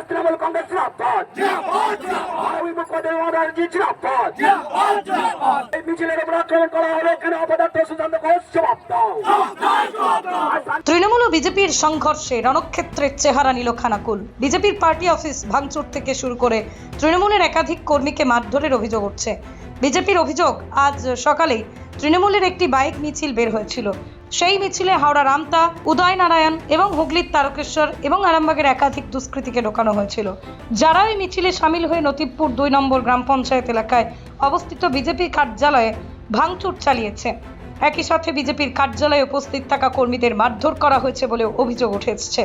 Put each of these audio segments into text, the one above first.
কংগ্রেস তৃণমূল কংগ্রেস তৃণমূল ও বিজেপির সংঘর্ষে রণক্ষেত্রের চেহারা নিল খানাকুল। বিজেপির পার্টি অফিস ভাঙচুর থেকে শুরু করে তৃণমূলের একাধিক কর্মীকে মারধরের অভিযোগ উঠছে। বিজেপির অভিযোগ আজ সকালেই তৃণমূলের একটি বাইক মিছিল বের হয়েছিল। সেই মিছিলে হাওড়া রামতা, উদয়নারায়ণ এবং হুগলির তারকেশ্বর এবং আরামবাগের একাধিক দুষ্কৃতীকে ঢোকানো হয়েছিল। যারা ওই মিছিলে সামিল হয়ে নতিবপুর দুই নম্বর গ্রাম পঞ্চায়েত এলাকায় অবস্থিত বিজেপি কার্যালয়ে ভাঙচুর চালিয়েছে। একই সাথে বিজেপির কার্যালয়ে উপস্থিত থাকা কর্মীদের মারধর করা হয়েছে বলে অভিযোগ উঠে এসেছে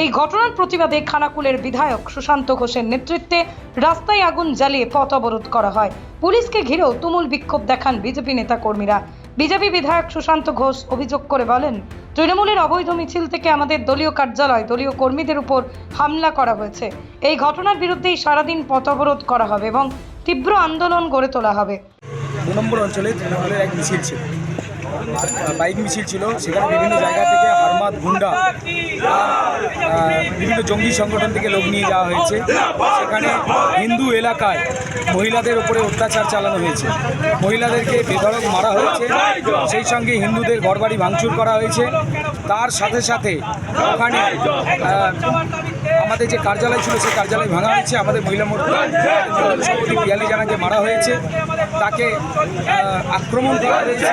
এই ঘটনার প্রতিবাদে খানাকুলের বিধায়ক সুশান্ত ঘোষের নেতৃত্বে রাস্তায় আগুন জ্বালিয়ে পথ অবরোধ করা হয়। পুলিশকে ঘিরেও তুমুল বিক্ষোভ দেখান বিজেপি নেতা কর্মীরা বিজেপি বিধায়ক সুশান্ত ঘোষ অভিযোগ করে বলেন, তৃণমূলের অবৈধ মিছিল থেকে আমাদের দলীয় কার্যালয়, দলীয় কর্মীদের উপর হামলা করা হয়েছে। এই ঘটনার বিরুদ্ধেই সারাদিন পথ অবরোধ করা হবে এবং তীব্র আন্দোলন গড়ে তোলা হবে। দু নম্বর অঞ্চলে তৃণমূলের এক মিছিল ছিল। বাইক মিছিল ছিল। সেখানে বিভিন্ন জায়গা থেকে হারমাত গুন্ডা বিভিন্ন জঙ্গি সংগঠন থেকে লোক নিয়ে যাওয়া হয়েছে। সেখানে হিন্দু এলাকায় মহিলাদের উপরে অত্যাচার চালানো হয়েছে। মহিলাদেরকে বেধড়ক মারা হয়েছে, সেই সঙ্গে হিন্দুদের ঘরবাড়ি ভাঙচুর করা হয়েছে। তার সাথে সাথে ওখানে আমাদের যে কার্যালয় ছিল, সেই কার্যালয় ভাঙা হয়েছে। আমাদের মহিলা মোর্চা সভাপতি পিয়ালি জানাকে মারা হয়েছে। তাকে আক্রমণ করা হয়েছে।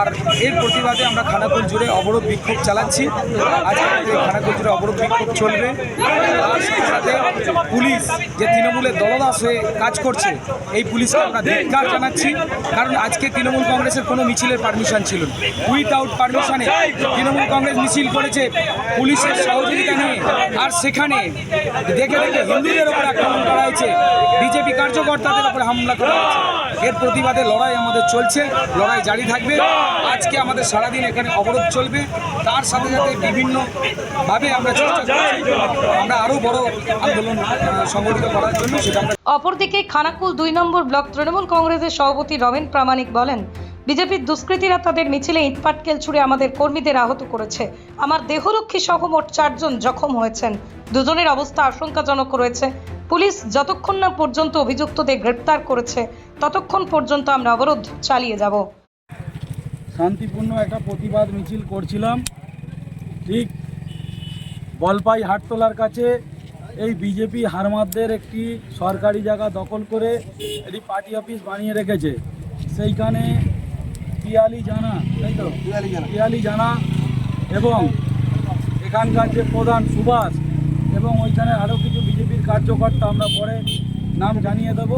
আর এর প্রতিবাদে আমরা খানাকুল জুড়ে অবরোধ বিক্ষোভ চালাচ্ছি। আমাদের খানাকুল জুড়ে অবরোধ বিক্ষোভ চলবে। তার সাথে সাথে পুলিশ যে তৃণমূলের দলদাস হয়ে কাজ করছে, এই পুলিশকে আমরা ধিক্কার জানাচ্ছি। কারণ আজকে তৃণমূল কংগ্রেসের কোনো মিছিলের পারমিশন ছিল না। উইথআউট পারমিশনে তৃণমূল কংগ্রেস মিছিল করেছে। পুলিশের সহযোগিতা নিয়ে আর সেখানে দেখে দেখে হিন্দুদের ওপর আক্রমণ করা হয়েছে। বিজেপি কার্যকর্তাদের উপর হামলা করা হয়েছে। এর প্রতিবাদে লড়াই আমাদের চলছে, লড়াই জারি থাকবে। আজকে আমাদের সারাদিন এখানে অবরোধ চলবে। তার সাথে সাথে বিভিন্নভাবে আমরা চেষ্টা করছি, আমরা আরও বড় আন্দোলন সংগঠিত করার জন্য সেটা অপরদিকে খানাকুল দুই নম্বর ব্লক তৃণমূল কংগ্রেসের সভাপতি রমেন প্রামাণিক বলেন বিজেপির দুষ্কৃতীরা তাদের মিছিলে ইটপাটকেল ছুড়ে আমাদের কর্মীদের আহত করেছে। আমার দেহরক্ষী সহ মোট চারজন জখম হয়েছেন। দুজনের অবস্থা আশঙ্কাজনক রয়েছে। পুলিশ যতক্ষণ না পর্যন্ত অভিযুক্তদের গ্রেপ্তার করেছে, ততক্ষণ পর্যন্ত আমরা অবরোধ চালিয়ে যাব। শান্তিপূর্ণ একটা প্রতিবাদ মিছিল করছিলাম। ঠিক বলপাই হাটতলার কাছে এই বিজেপি হারমাদদের একটি সরকারি জায়গা দখল করে একটি পার্টি অফিস বানিয়ে রেখেছে। সেইখানে পিয়ালি জানা তাই তো? পিয়ালি জানা। পিয়ালি জানা এবং এখানকার যে প্রধান সুভাষ এবং ওইখানে আরও কিছু বিজেপির কার্যকর্তা আমরা পরে নাম জানিয়ে দেব।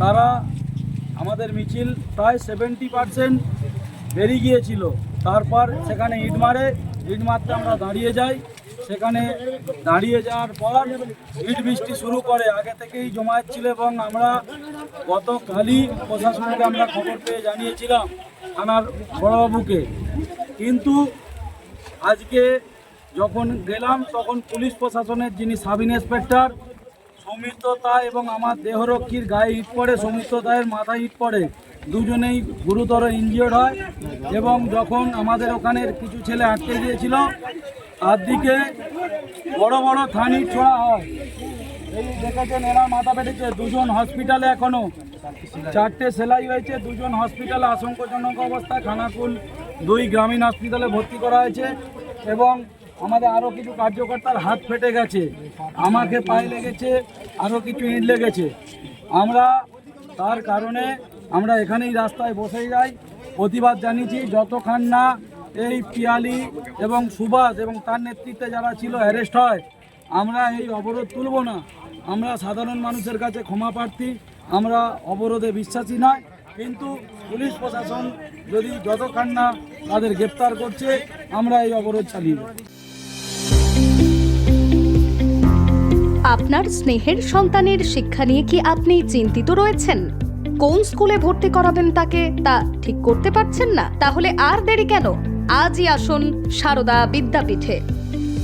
তারা আমাদের মিছিল প্রায় সেভেন্টি পার্সেন্ট বেরিয়ে গিয়েছিল। তারপর সেখানে ইট মারে ইট মারতে আমরা দাঁড়িয়ে যাই। সেখানে দাঁড়িয়ে যাওয়ার পর ইট বৃষ্টি শুরু করে আগে থেকেই জমায়েত ছিল এবং আমরা গতকালই প্রশাসনকে আমরা খবর পেয়ে জানিয়েছিলাম থানার বড়বাবুকে। কিন্তু আজকে যখন গেলাম, তখন পুলিশ প্রশাসনের যিনি সাব ইন্সপেক্টর, সৌমিত্র তাই এবং আমার দেহরক্ষীর গায়ে ইট পড়ে, সৌমিত্র তায়ের মাথায় ইট পড়ে, দুজনেই গুরুতর ইনজিওর্ড হয় এবং যখন আমাদের ওখানের কিছু ছেলে আটকে গিয়েছিল, তার দিকে বড় বড় থানি ছোড়া হয়। এই দেখেছেন, এরা মাথা পেটেছে। দুজন হসপিটালে এখনও। চারটে সেলাই হয়েছে, দুজন হসপিটালে আশঙ্কাজনক অবস্থায় খানাকুল দুই গ্রামীণ হসপিটালে ভর্তি করা হয়েছে এবং আমাদের আরও কিছু কার্যকর্তার হাত ফেটে গেছে। আমাকে পায়ে লেগেছে আরও কিছু ইট লেগেছে। আমরা তার কারণে আমরা এখানেই রাস্তায় বসে যাই। প্রতিবাদ জানিয়েছি যতক্ষণ না এই পিয়ালি এবং সুভাষ এবং তার নেতৃত্বে যারা ছিল অ্যারেস্ট হয়। আমরা এই অবরোধ তুলব না। আমরা সাধারণ মানুষের কাছে ক্ষমা প্রার্থী, আমরা অবরোধে বিশ্বাসী নয়। কিন্তু পুলিশ প্রশাসন যদি যতক্ষণ না তাদের গ্রেপ্তার করছে, আমরা এই অবরোধ চালিয়ে আপনার স্নেহের সন্তানের শিক্ষা নিয়ে কি আপনি চিন্তিত রয়েছেন? কোন স্কুলে ভর্তি করাবেন তাকে, তা ঠিক করতে পারছেন না? তাহলে আর দেরি কেন? আজই আসুন সারদা বিদ্যাপীঠে।